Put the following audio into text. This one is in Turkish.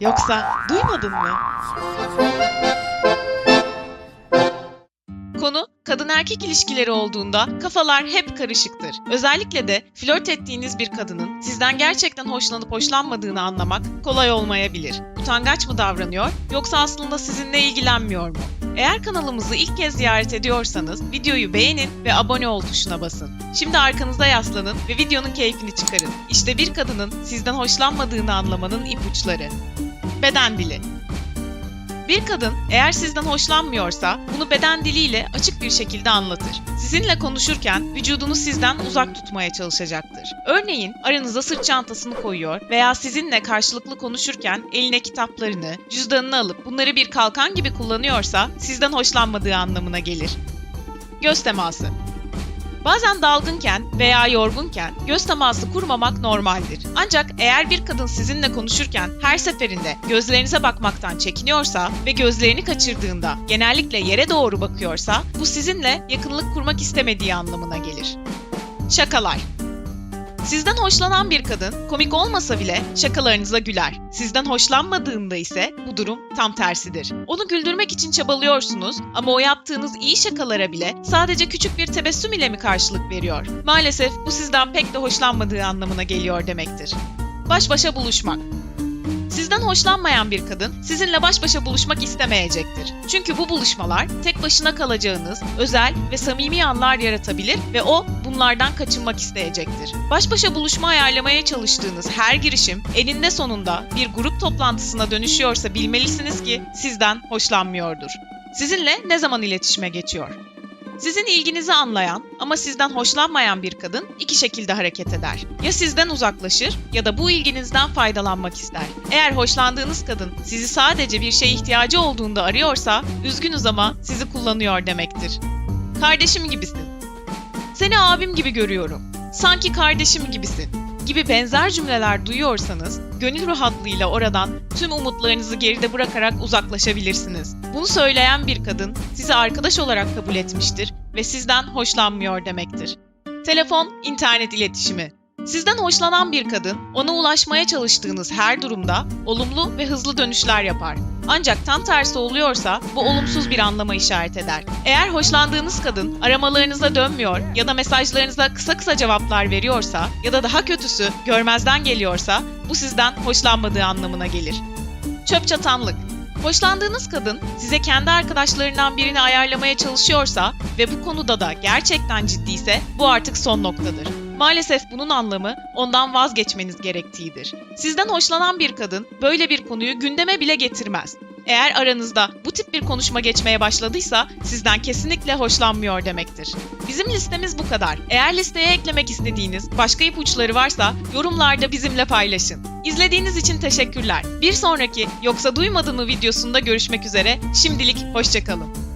Yoksa duymadın mı? Konu kadın erkek ilişkileri olduğunda kafalar hep karışıktır. Özellikle de flört ettiğiniz bir kadının sizden gerçekten hoşlanıp hoşlanmadığını anlamak kolay olmayabilir. Utangaç mı davranıyor yoksa aslında sizinle ilgilenmiyor mu? Eğer kanalımızı ilk kez ziyaret ediyorsanız videoyu beğenin ve abone ol tuşuna basın. Şimdi arkanıza yaslanın ve videonun keyfini çıkarın. İşte bir kadının sizden hoşlanmadığını anlamanın ipuçları. Beden dili bir kadın eğer sizden hoşlanmıyorsa bunu beden diliyle açık bir şekilde anlatır. Sizinle konuşurken vücudunu sizden uzak tutmaya çalışacaktır. Örneğin aranıza sırt çantasını koyuyor veya sizinle karşılıklı konuşurken eline kitaplarını, cüzdanını alıp bunları bir kalkan gibi kullanıyorsa sizden hoşlanmadığı anlamına gelir. Göz teması Bazen dalgınken veya yorgunken göz teması kurmamak normaldir. Ancak eğer bir kadın sizinle konuşurken her seferinde gözlerinize bakmaktan çekiniyorsa ve gözlerini kaçırdığında genellikle yere doğru bakıyorsa bu sizinle yakınlık kurmak istemediği anlamına gelir. Şakalar Sizden hoşlanan bir kadın komik olmasa bile şakalarınıza güler. Sizden hoşlanmadığında ise bu durum tam tersidir. Onu güldürmek için çabalıyorsunuz ama o yaptığınız iyi şakalara bile sadece küçük bir tebessüm ile mi karşılık veriyor? Maalesef bu sizden pek de hoşlanmadığı anlamına geliyor demektir. Baş başa buluşmak Sizden hoşlanmayan bir kadın sizinle baş başa buluşmak istemeyecektir. Çünkü bu buluşmalar tek başına kalacağınız özel ve samimi anlar yaratabilir ve o bunlardan kaçınmak isteyecektir. Baş başa buluşma ayarlamaya çalıştığınız her girişim eninde sonunda bir grup toplantısına dönüşüyorsa bilmelisiniz ki sizden hoşlanmıyordur. Sizinle ne zaman iletişime geçiyor? Sizin ilginizi anlayan ama sizden hoşlanmayan bir kadın iki şekilde hareket eder. Ya sizden uzaklaşır ya da bu ilginizden faydalanmak ister. Eğer hoşlandığınız kadın sizi sadece bir şeye ihtiyacı olduğunda arıyorsa, üzgünüz ama sizi kullanıyor demektir. Kardeşim gibisin. Seni abim gibi görüyorum. Sanki kardeşim gibisin gibi benzer cümleler duyuyorsanız gönül rahatlığıyla oradan tüm umutlarınızı geride bırakarak uzaklaşabilirsiniz. Bunu söyleyen bir kadın sizi arkadaş olarak kabul etmiştir ve sizden hoşlanmıyor demektir. Telefon, internet iletişimi. Sizden hoşlanan bir kadın, ona ulaşmaya çalıştığınız her durumda olumlu ve hızlı dönüşler yapar. Ancak tam tersi oluyorsa bu olumsuz bir anlama işaret eder. Eğer hoşlandığınız kadın aramalarınıza dönmüyor ya da mesajlarınıza kısa kısa cevaplar veriyorsa ya da daha kötüsü görmezden geliyorsa bu sizden hoşlanmadığı anlamına gelir. Çöp çatanlık. Hoşlandığınız kadın size kendi arkadaşlarından birini ayarlamaya çalışıyorsa ve bu konuda da gerçekten ciddiyse bu artık son noktadır. Maalesef bunun anlamı ondan vazgeçmeniz gerektiğidir. Sizden hoşlanan bir kadın böyle bir konuyu gündeme bile getirmez. Eğer aranızda bu tip bir konuşma geçmeye başladıysa sizden kesinlikle hoşlanmıyor demektir. Bizim listemiz bu kadar. Eğer listeye eklemek istediğiniz başka ipuçları varsa yorumlarda bizimle paylaşın. İzlediğiniz için teşekkürler. Bir sonraki Yoksa Duymadın mı videosunda görüşmek üzere. Şimdilik hoşçakalın.